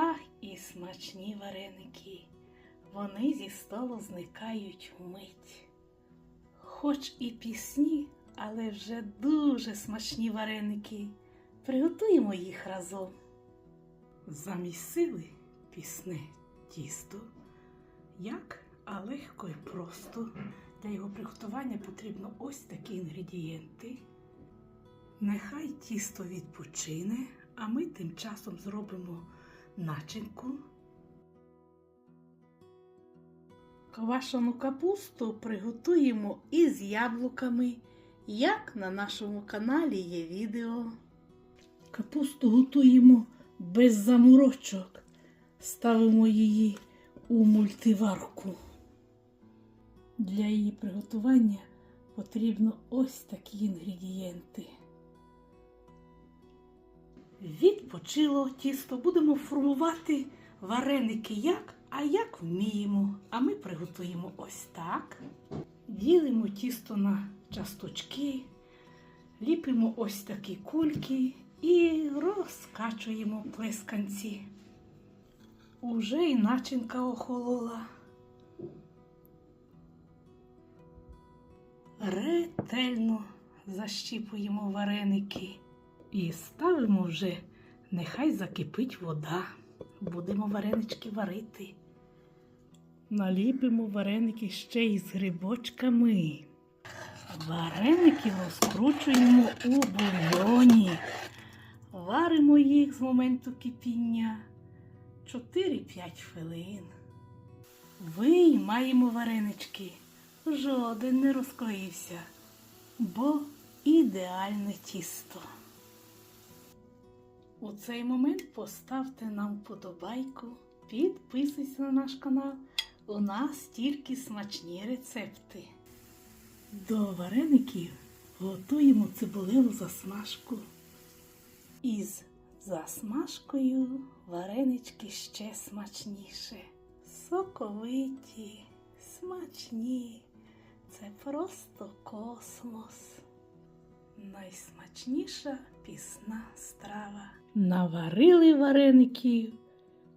Ах, і смачні вареники. Вони зі столу зникають вмить. Хоч і пісні, але вже дуже смачні вареники. Приготуємо їх разом. Замість сили пісне тісто. Як, а легко і просто. Для його приготування потрібно ось такі інгредієнти. Нехай тісто відпочине, а ми тим часом зробимо начинку. Квашену капусту приготуємо із яблуками, як на нашому каналі є відео. Капусту готуємо без заморочок. Ставимо її у мультиварку. Для її приготування потрібно ось такі інгредієнти. Відпочило тісто, будемо формувати вареники як, а як вміємо. А ми приготуємо ось так. Ділимо тісто на часточки, ліпимо ось такі кульки і розкачуємо плесканці. Уже і начинка охолола. Ретельно защіпуємо вареники і ставимо вже, нехай закипить вода. Будемо варенички варити. Наліпимо вареники ще із грибочками. Вареники розкручуємо у бульйоні. Варимо їх з моменту кипіння 4-5 хвилин. Виймаємо варенички. Жоден не розклеївся, бо ідеальне тісто. У цей момент поставте нам вподобайку, підписуйтесь на наш канал. У нас тільки смачні рецепти. До вареників готуємо цибулеву засмажку. Із засмажкою варенички ще смачніше. Соковиті, смачні. Це просто космос. Найсмачніша пісна страва. Наварили вареників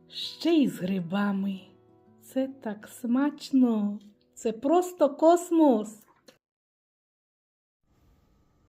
ще й з грибами. Це так смачно. Це просто космос.